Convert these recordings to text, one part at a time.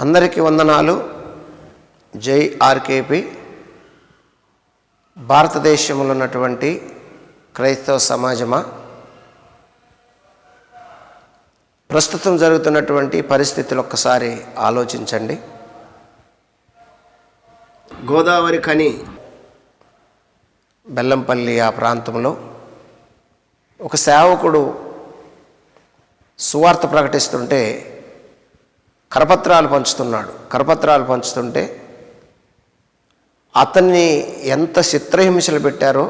అందరికీ వందనాలు. జై ఆర్కేపి. భారతదేశంలో ఉన్నటువంటి క్రైస్తవ సమాజమా? ప్రస్తుతం జరుగుతున్నటువంటి పరిస్థితులు ఒక్కసారి ఆలోచించండి. గోదావరి కని బెల్లంపల్లి ఆ ప్రాంతంలో ఒక సేవకుడు సువార్త ప్రకటిస్తుంటే కరపత్రాలు పంచుతున్నాడు. కరపత్రాలు పంచుతుంటే అతన్ని ఎంత చిత్రహింసలు పెట్టారో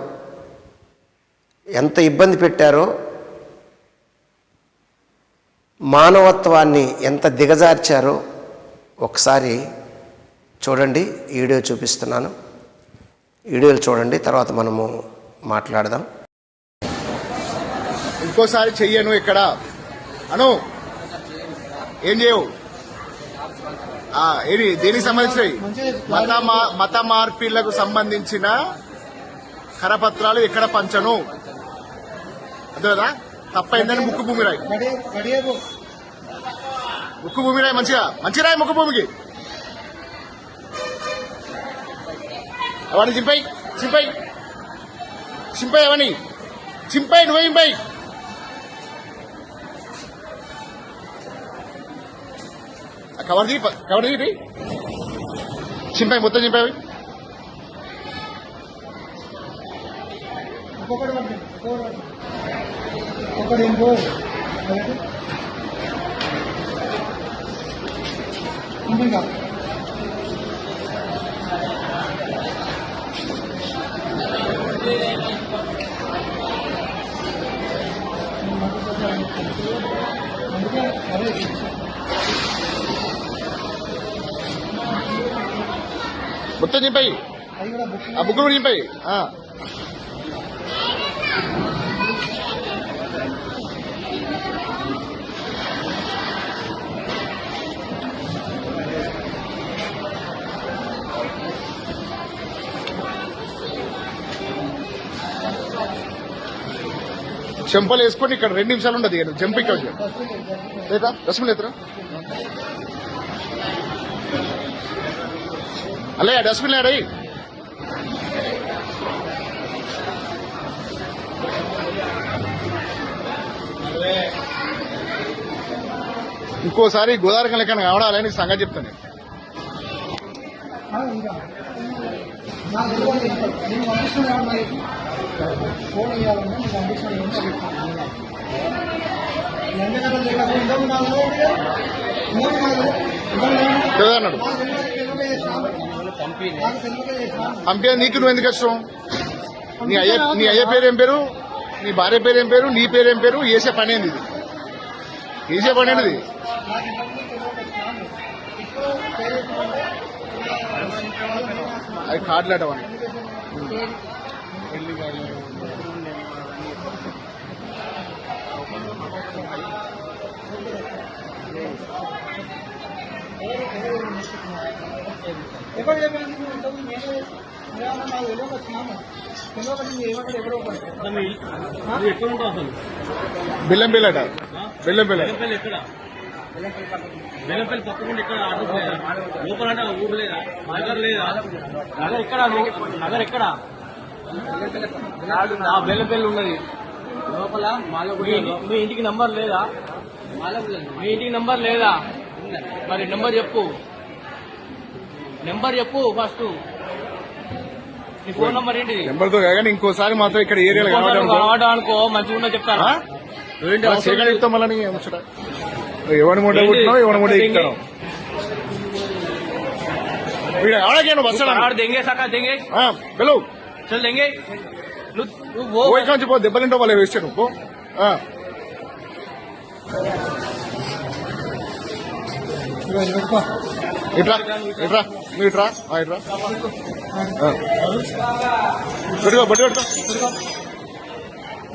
ఎంత ఇబ్బంది పెట్టారో మానవత్వాన్ని ఎంత దిగజార్చారో ఒకసారి చూడండి వీడియో చూపిస్తున్నాను. వీడియోలు చూడండి తర్వాత మనము మాట్లాడదాం. ఇంకోసారి చెయ్యను ఇక్కడ. అను ఏం చేయవు? ఏది దేనికి సంబంధించినవి? మత మత మార్పిళ్ళకు సంబంధించిన కరపత్రాలు ఎక్కడ పంచను? కదా తప్పైందని ముక్కు భూమి రాయి. ముక్కు భూమి రాయి మంచిగా? మంచి రాయి ముక్కు భూమికి. అవన్నీ చింపై చింపై చింపై అవన్నీ చింపై నువ్వే చింపై కవర్ తీయి ప- కవర్ తీయి చింపాయి మొత్తం చింపాయి ఒక్కొక్కటి పడుతుంది ఒక్కొక్కటి పడుతుంది ఒకటి ఇంకో ఒకటి ఇంకా అందుకే అదే మొత్తం చింపాయి అది బుక్ ఆ బుక్కులు చింపాయి ఆ. చెంపలు వేసుకొని ఇక్కడ రెండు నిమిషాలు ఉండదు జంప్ ఇక్కడ లేదా రసం లేదురా? అల్లయ్య డస్ట్బిన్ లేడయి ఇంకోసారి గోదావరి లెక్కన కావడాలని సంగతి చెప్తాను. నాకు తెలియదు నేను పంపిస్తున్నాను పంపే నీకు నువ్వు ఎందుకు కష్టం నీ అయ్య నీ అయ్య పేరు ఏం పేరు? నీ భార్య పేరు ఏం పేరు? నీ పేరు ఏం పేరు? వేసే పని ఏంది ఇది? వేసే పని ఏంది ఇది? నాకు ఇంతకుముందు పడతాను. నువ్వు ఎక్కడ ఉంటావు అసలు బెల్లం బిల్లట బెల్లం బిల్ల బెల్లంపల్లి పక్కకుండా లోపల అంటే ఊరు లేదా నగర్ లేదా నగర్ ఎక్కడ నగర్ ఎక్కడ ఆ బెల్లంపల్లి ఉన్నది లోపల మీ ఇంటి- మీ ఇంటికి నంబర్ లేదా? మీ ఇంటికి నంబర్ లేదా? మరి నెంబర్ చెప్పు. నెంబర్ చెప్పు ఫస్ట్. నీ ఫోన్ నెంబర్ ఏంటి? నెంబర్తో కాగానే ఇంకోసారి మాత్రం ఇక్కడ ఏరియాలో అనుకో. మంచిగా ఉన్నా చెప్తారా మళ్ళీ దెంగే హలో దెంగే. నువ్వు దెబ్బలింటో వాళ్ళు వేస్తాను ఇట్రా ఇట్రా మీరు ఇట్రా.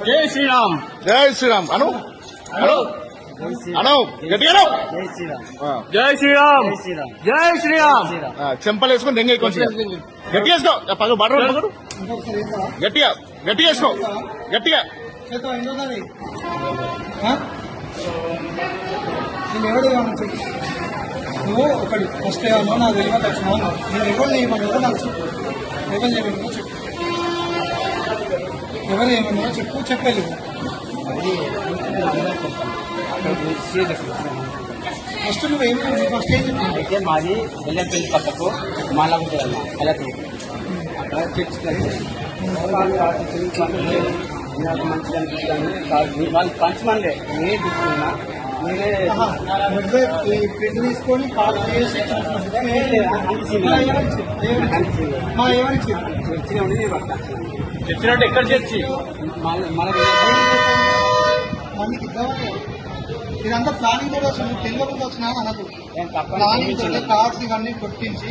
జై శ్రీరామ్. జై శ్రీరామ్. అను. అను. అను. గట్టిగా జై శ్రీరామ్. జై శ్రీరామ్. చెంపలు వేసుకుని దెంగ గట్టి వేసుకో. పగ బటర్ గట్టిగా. గట్టి వేసుకో. గట్టిగా. నేను ఎవడు కావాలి చెప్పు నువ్వు ఒకటి ఫస్ట్ ఏమన్నా నాకు తెలియదు వచ్చినావు నేను ఎవరు చేయమన్నారో నాకు చెప్పు ఎవరు చేయమన్నారో చెప్పు ఎవరు ఏమన్నారో చెప్పు చెప్పలేదు ఫస్ట్ నువ్వు ఏం ఫస్ట్ ఏం చెప్పు అయితే మాది బెల్లంపల్లి పక్కకు మాలాగుంటుంది అలా కలెక్టర్ అక్కడ చర్చ్ నాకు మంచిగా అనిపిస్తుంది వాళ్ళు పంచమనిలే నేనే తీసుకున్నా ప్రింట్ తీసుకొని ఉండి నేను చర్చినట్టు ఎక్కడ చర్చి మనకి ఇదంతా ప్లానింగ్ కూడా వస్తుంది. తెలియకుండా వచ్చినా అనకు. ప్లానింగ్ తోటి కార్డ్స్ ఇవన్నీ కొట్టించి.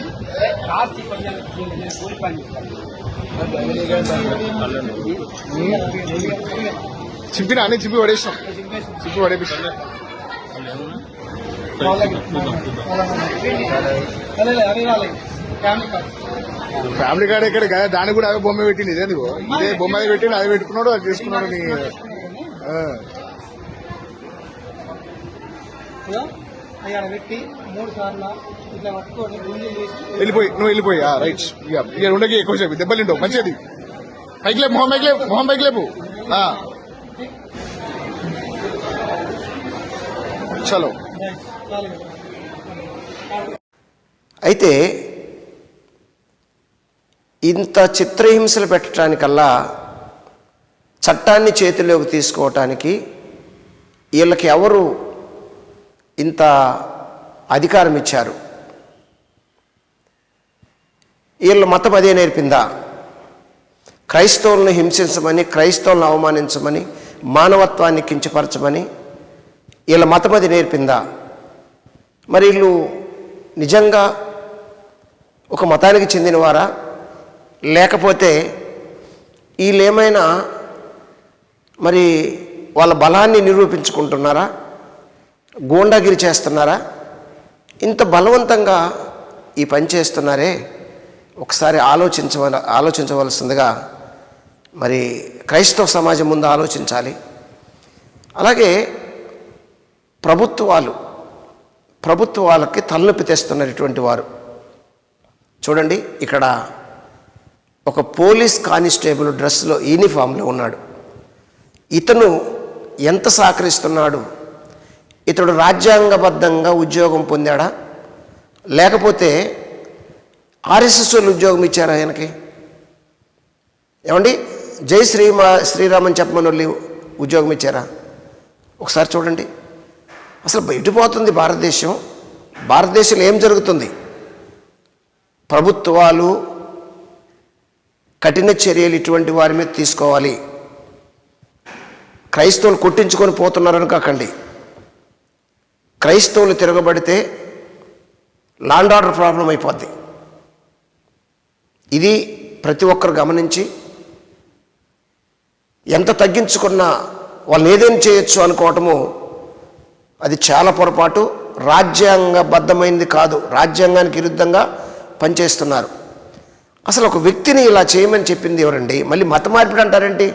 చేస్తాను. చింపిన అన్ని చింపి పడేసినాం. చింపి పడేపిస్తాం ఫ్యామిలీ కార్డ్ ఎక్కడ కదా దానికి కూడా అదే బొమ్మ పెట్టింది. ఇదే నువ్వు ఇదే బొమ్మ అది పెట్టి అదే పెట్టుకున్నాడు అది తీసుకున్నాడు నీ ఆ. అయ్యాడ పెట్టి మూడు సార్లు ఇట్లా పట్టుకొని గుంజి చేసి వెళ్ళిపోయి నువ్వు వెళ్ళిపోయి. రైట్ ఇక ఉండకి ఎక్కువ సేపు. దెబ్బలు మంచిది. పైకి లేపు మొహం పైకి లేపు మొహం పైకి లేపు. ఆ. చలో. చాలు అయితే ఇంత చిత్రహింసలు పెట్టడానికల్లా చట్టాన్ని చేతిలోకి తీసుకోవటానికి వీళ్ళకి ఎవరు ఇంత అధికారం ఇచ్చారు వీళ్ళ మతం అదే నేర్పిందా? క్రైస్తవులను హింసించమని క్రైస్తవులను అవమానించమని మానవత్వాన్ని కించపరచమని వీళ్ళ మతం అది నేర్పిందా? మరి వీళ్ళు నిజంగా ఒక మతానికి చెందినవారా? లేకపోతే వీళ్ళేమైనా మరి వాళ్ళ బలాన్ని నిరూపించుకుంటున్నారా? గూండాగిరి చేస్తున్నారా? ఇంత బలవంతంగా ఈ పని చేస్తున్నారే? ఒకసారి ఆలోచించవల ఆలోచించవలసిందిగా మరి క్రైస్తవ సమాజం ముందు ఆలోచించాలి. అలాగే ప్రభుత్వాలు ప్రభుత్వాలకి తలనొప్పి తెస్తున్నటువంటి వారు. చూడండి ఇక్కడ ఒక పోలీస్ కానిస్టేబుల్ డ్రెస్లో యూనిఫామ్లో ఉన్నాడు. ఇతను ఎంత సహకరిస్తున్నాడు? ఇతడు రాజ్యాంగబద్ధంగా ఉద్యోగం పొందాడా? లేకపోతే ఆర్ఎస్ఎస్ వాళ్ళు ఉద్యోగం ఇచ్చారా ఆయనకి? ఏమండి? జై శ్రీమా శ్రీరామని చెప్పమని వాళ్ళు ఉద్యోగం ఇచ్చారా? ఒకసారి చూడండి. అసలు బయటపోతుంది భారతదేశం. భారతదేశంలో ఏం జరుగుతుంది? ప్రభుత్వాలు కఠిన చర్యలు ఇటువంటి వారి మీద తీసుకోవాలి. క్రైస్తవులు కొట్టించుకొని పోతున్నారని కాకండి. క్రైస్తవులు తిరగబడితే లాండ్ ఆర్డర్ ప్రాబ్లం అయిపోద్ది. ఇది ప్రతి ఒక్కరు గమనించి ఎంత తగ్గించుకున్నా వాళ్ళు ఏదేం చేయొచ్చు అనుకోవటము అది చాలా పొరపాటు. రాజ్యాంగబద్ధమైంది కాదు. రాజ్యాంగానికి విరుద్ధంగా పనిచేస్తున్నారు. అసలు ఒక వ్యక్తిని ఇలా చేయమని చెప్పింది ఎవరండి? మళ్ళీ మత మార్పిడి అంటారేంటి?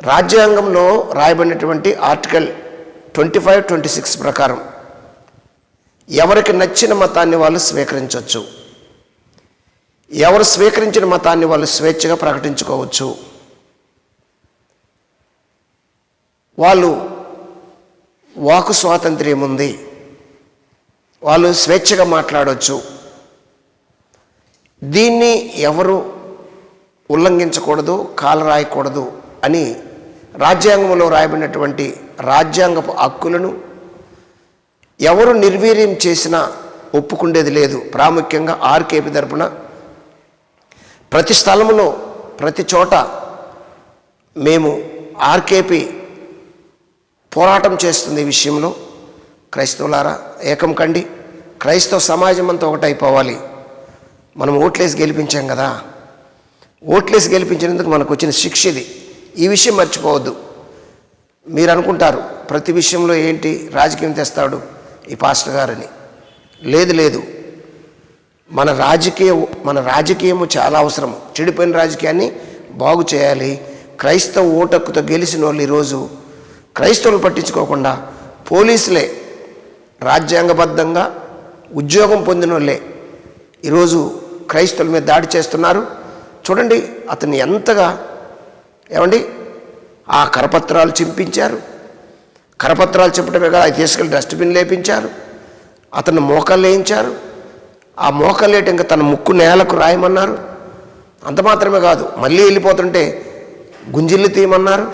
రాజ్యాంగంలో రాయబడినటువంటి article twenty five twenty six ప్రకారం ఎవరికి నచ్చిన మతాన్ని వాళ్ళు స్వీకరించవచ్చు. ఎవరు స్వీకరించిన మతాన్ని వాళ్ళు స్వేచ్ఛగా ప్రకటించుకోవచ్చు. వాళ్ళు వాకు స్వాతంత్ర్యం ఉంది. వాళ్ళు స్వేచ్ఛగా మాట్లాడవచ్చు దీన్ని ఎవరు ఉల్లంఘించకూడదు కాలరాయకూడదు అని రాజ్యాంగంలో రాయబడినటువంటి రాజ్యాంగపు హక్కులను ఎవరు నిర్వీర్యం చేసినా ఒప్పుకుండేది లేదు. ప్రాముఖ్యంగా ఆర్కేపీ తరపున ప్రతి స్థలంలో ప్రతి చోట మేము ఆర్కేపీ పోరాటం చేస్తుంది ఈ విషయంలో. క్రైస్తవులారా ఏకం కండి. క్రైస్తవ సమాజం అంతా ఒకటైపోవాలి. మనం ఓట్లేసి గెలిపించాం కదా. ఓట్లేసి గెలిపించినందుకు మనకు వచ్చిన శిక్ష ఇది. ఈ విషయం మర్చిపోవద్దు. మీరు అనుకుంటారు ప్రతి విషయంలో ఏంటి రాజకీయం తెస్తాడు ఈ పాస్టర్ గారని. లేదు లేదు. మన రాజకీయ మన రాజకీయము చాలా అవసరం చెడిపోయిన రాజకీయాన్ని బాగు చేయాలి. క్రైస్తవ ఓటక్కుతో గెలిచిన వాళ్ళు ఈరోజు క్రైస్తవులు పట్టించుకోకుండా పోలీసులే రాజ్యాంగబద్ధంగా ఉద్యోగం పొందిన వాళ్ళే ఈరోజు క్రైస్తవుల మీద దాడి చేస్తున్నారు. చూడండి అతన్ని ఎంతగా ఏమండి? ఆ కరపత్రాలు చింపించారు. కరపత్రాలు చెప్పడమే కాదు అది తీసుకెళ్ళి డస్ట్బిన్ లేపించారు. అతను మోకాలు వేయించారు ఆ మోకాలు వేయటం ఇంకా తన ముక్కు నేలకు రాయమన్నారు. అంత మాత్రమే కాదు మళ్ళీ వెళ్ళిపోతుంటే గుంజిల్లు తీయమన్నారు.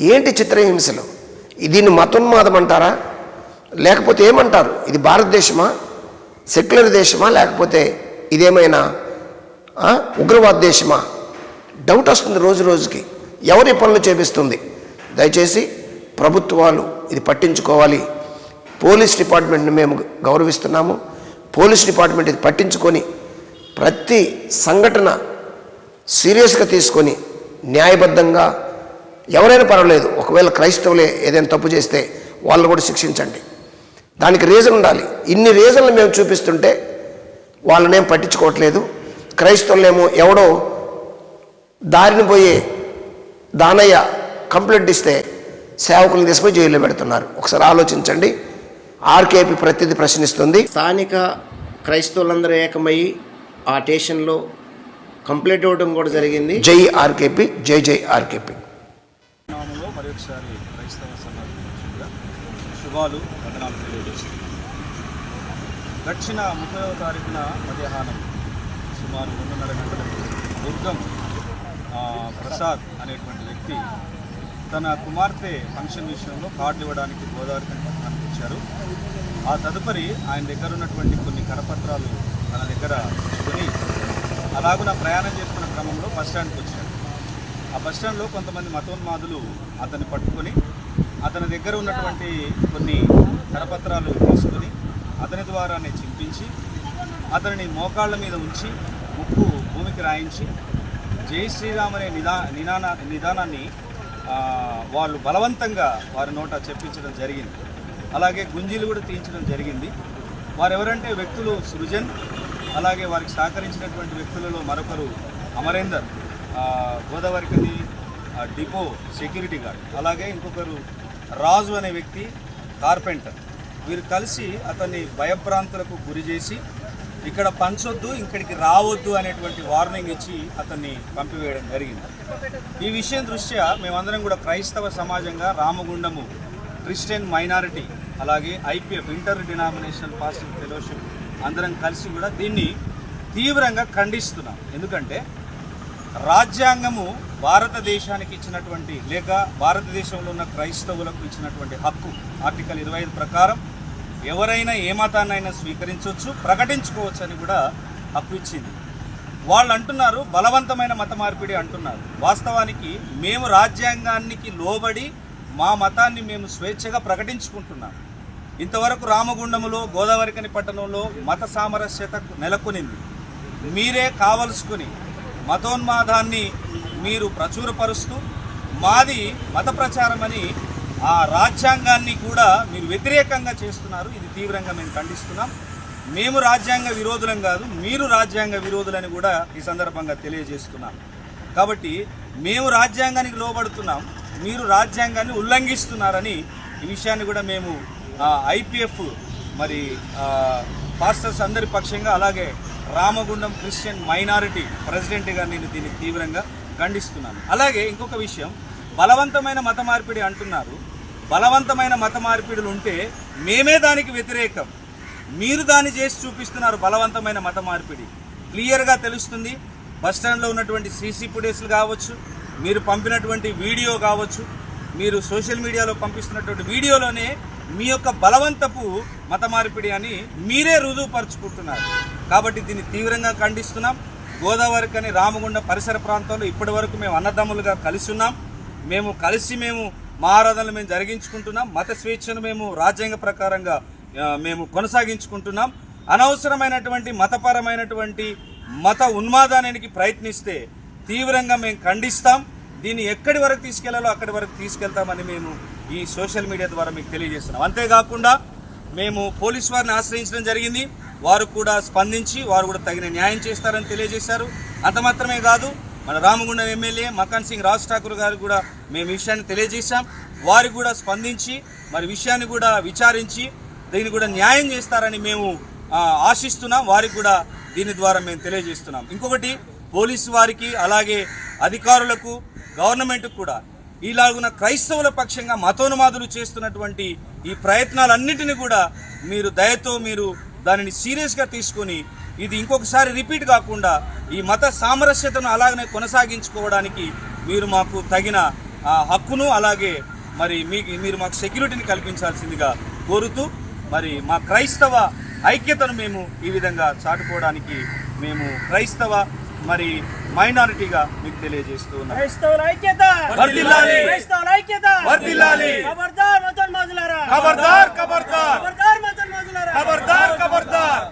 ఏంటి చిత్రహింసలు? దీన్ని మతోన్మాదం అంటారా? లేకపోతే ఏమంటారు? ఇది భారతదేశమా? సెక్యులర్ దేశమా? లేకపోతే ఇదేమైనా ఉగ్రవాద దేశమా? డౌట్ వస్తుంది రోజు రోజుకి. ఎవరి పనులు చేపిస్తుంది? దయచేసి ప్రభుత్వాలు ఇది పట్టించుకోవాలి. పోలీస్ డిపార్ట్మెంట్ని మేము గౌరవిస్తున్నాము. పోలీస్ డిపార్ట్మెంట్ ఇది పట్టించుకొని ప్రతి సంఘటన సీరియస్గా తీసుకొని న్యాయబద్ధంగా ఎవరైనా పర్వాలేదు ఒకవేళ క్రైస్తవులే ఏదైనా తప్పు చేస్తే వాళ్ళని కూడా శిక్షించండి. దానికి రీజన్ ఉండాలి. ఇన్ని రీజన్లు మేము చూపిస్తుంటే వాళ్ళనేం పట్టించుకోవట్లేదు. క్రైస్తవులేమో ఎవడో దారిని పోయే దానయ్య కంప్లైంట్ ఇస్తే సేవకులను తీసుకుని జైల్లో పెడుతున్నారు. ఒకసారి ఆలోచించండి. ఆర్కేపీ ప్రతిదీ ప్రశ్నిస్తుంది. స్థానిక క్రైస్తవులందరూ ఏకమయ్యి ఆ స్టేషన్లో కంప్లైంట్ ఇవ్వడం కూడా జరిగింది. జై ఆర్కేపీ జై జై ఆర్కేపీ. మరొకసారి క్రైస్తవ శుభాలు వదనాలు గడిచిన ముప్పైవ తారీఖున మధ్యాహ్నం సుమారు రెండున్నర గంటలకు దుర్గం ప్రసాద్ అనేటువంటి వ్యక్తి తన కుమార్తె ఫంక్షన్ విషయంలో కార్డు ఇవ్వడానికి గోదావరి పట్టణానికి వచ్చారు. ఆ తదుపరి ఆయన దగ్గర ఉన్నటువంటి కొన్ని కరపత్రాలు తన దగ్గర కొని అలాగున ప్రయాణం చేస్తున్న క్రమంలో బస్ స్టాండ్కి వచ్చాడు ఆ బస్ స్టాండ్లో కొంతమంది మతోన్మాదులు అతన్ని పట్టుకొని అతని దగ్గర ఉన్నటువంటి కొన్ని కరపత్రాలు తీసుకొని అతని ద్వారానే చింపించి అతనిని మోకాళ్ళ మీద ఉంచి ముక్కు భూమికి రాయించి జై శ్రీరామ్ అనే నిదా నినాన నిదానాన్ని వాళ్ళు బలవంతంగా వారి నోట చెప్పించడం జరిగింది. అలాగే గుంజీలు కూడా తీయించడం జరిగింది. వారెవరంటే వ్యక్తులు సృజన్ అలాగే వారికి సహకరించినటువంటి వ్యక్తులలో మరొకరు అమరేందర్ గోదావరి గోదావరికని డిపో సెక్యూరిటీ గార్డ్ అలాగే ఇంకొకరు రాజు అనే వ్యక్తి కార్పెంటర్. వీరు కలిసి అతన్ని భయభ్రాంతులకు గురి చేసి ఇక్కడ పంచొద్దు ఇక్కడికి రావద్దు అనేటువంటి వార్నింగ్ ఇచ్చి అతన్ని పంపివేయడం జరిగింది. ఈ విషయం దృష్ట్యా మేమందరం కూడా క్రైస్తవ సమాజంగా రామగుండము క్రిస్టియన్ మైనారిటీ అలాగే IPF inter denominational pasting fellowship అందరం కలిసి కూడా దీన్ని తీవ్రంగా ఖండిస్తున్నాం. ఎందుకంటే రాజ్యాంగము భారతదేశానికి ఇచ్చినటువంటి లేక భారతదేశంలో ఉన్న క్రైస్తవులకు ఇచ్చినటువంటి హక్కు ఆర్టికల్ ఇరవై ఐదు ప్రకారం ఎవరైనా ఏ మతాన్నైనా స్వీకరించవచ్చు ప్రకటించుకోవచ్చు అని కూడా హక్కు ఇచ్చింది. వాళ్ళు అంటున్నారు బలవంతమైన మత మార్పిడి అంటున్నారు. వాస్తవానికి మేము రాజ్యాంగానికి లోబడి మా మతాన్ని మేము స్వేచ్ఛగా ప్రకటించుకుంటున్నాం. ఇంతవరకు రామగుండములో గోదావరికని పట్టణంలో మత సామరస్యత నెలకొనింది. మీరే కావలసుకుని మతోన్మాదాన్ని మీరు ప్రచురపరుస్తూ మాది మత ప్రచారమని ఆ రాజ్యాంగాన్ని కూడా మీరు వ్యతిరేకంగా చేస్తున్నారు. ఇది తీవ్రంగా మేము ఖండిస్తున్నాం. మేము రాజ్యాంగ విరోధులం కాదు మీరు రాజ్యాంగ విరోధులని కూడా ఈ సందర్భంగా తెలియజేస్తున్నాం. కాబట్టి మేము రాజ్యాంగానికి లోబడుతున్నాం మీరు రాజ్యాంగాన్ని ఉల్లంఘిస్తున్నారని ఈ విషయాన్ని కూడా మేము ఐపీఎఫ్ మరి పాస్టర్స్ అందరి పక్షంగా అలాగే రామగుండం క్రిస్టియన్ మైనారిటీ ప్రెసిడెంట్గా నేను దీన్ని తీవ్రంగా ఖండిస్తున్నాను. అలాగే ఇంకొక విషయం బలవంతమైన మత మార్పిడి అంటున్నారు. బలవంతమైన మత మార్పిడులు ఉంటే మేమే దానికి వ్యతిరేకం. మీరు దాన్ని చేసి చూపిస్తున్నారు బలవంతమైన మత మార్పిడి. క్లియర్గా తెలుస్తుంది. బస్ స్టాండ్లో ఉన్నటువంటి సీసీ ఫుటేజ్లు కావచ్చు మీరు పంపినటువంటి వీడియో కావచ్చు మీరు సోషల్ మీడియాలో పంపిస్తున్నటువంటి వీడియోలోనే మీ యొక్క బలవంతపు మత మార్పిడి అని మీరే రుజువుపరుచుకుంటున్నారు. కాబట్టి దీన్ని తీవ్రంగా ఖండిస్తున్నాం. గోదావరి కానీ రామగుండ పరిసర ప్రాంతాల్లో ఇప్పటి వరకు మేము అన్నదమ్ములుగా కలిసి ఉన్నాం. మేము కలిసి మేము మా ఆరాధనలు మేము జరిగించుకుంటున్నాం మత స్వేచ్ఛను మేము రాజ్యాంగ ప్రకారంగా మేము కొనసాగించుకుంటున్నాం. అనవసరమైనటువంటి మతపరమైనటువంటి మత ఉన్మాదానికి ప్రయత్నిస్తే తీవ్రంగా మేము ఖండిస్తాం. దీన్ని ఎక్కడి వరకు తీసుకెళ్ళాలో అక్కడి వరకు తీసుకెళ్తామని మేము ఈ సోషల్ మీడియా ద్వారా మీకు తెలియజేస్తున్నాం. అంతేకాకుండా మేము పోలీస్ వారిని ఆశ్రయించడం జరిగింది. వారు కూడా స్పందించి వారు కూడా తగిన న్యాయం చేస్తారని తెలియజేశారు. అంత మాత్రమే కాదు మన రామగుండం ఎమ్మెల్యే మకాన్ సింగ్ రాజ్ ఠాకూర్ గారు కూడా మేము విషయాన్ని తెలియజేశాం. వారు కూడా స్పందించి మరి విషయాన్ని కూడా విచారించి దీన్ని కూడా న్యాయం చేస్తారని మేము ఆశిస్తున్నాం. వారికి కూడా దీని ద్వారా మేము తెలియజేస్తున్నాం. ఇంకొకటి పోలీసు వారికి అలాగే అధికారులకు గవర్నమెంట్కు కూడా ఇలాగున క్రైస్తవుల పక్షంగా మతోన్మాదులు చేస్తున్నటువంటి ఈ ప్రయత్నాలన్నింటినీ కూడా మీరు దయతో మీరు దానిని సీరియస్గా తీసుకొని ఇది ఇంకొకసారి రిపీట్ కాకుండా ఈ మత సామరస్యతను అలాగనే కొనసాగించుకోవడానికి మీరు మాకు తగిన హక్కును అలాగే మరి మీకు మీరు మాకు సెక్యూరిటీని కల్పించాల్సిందిగా కోరుతూ మరి మా క్రైస్తవ ఐక్యతను మేము ఈ విధంగా చాటుకోవడానికి మేము క్రైస్తవ మరి మైనారిటీగా మీకు తెలియజేస్తూ ఉన్నాం. క్రైస్తవుల ఐక్యత! వర్ధిల్లాలి. క్రైస్తవుల ఐక్యత! వర్ధిల్లాలి. ఖబర్దార్ మతోన్మాదులారా! ఖబర్దార్ ఖబర్దార్ ఖబర్దార్ మతోన్మాదులారా! ఖబర్దార్ ఖబర్దార్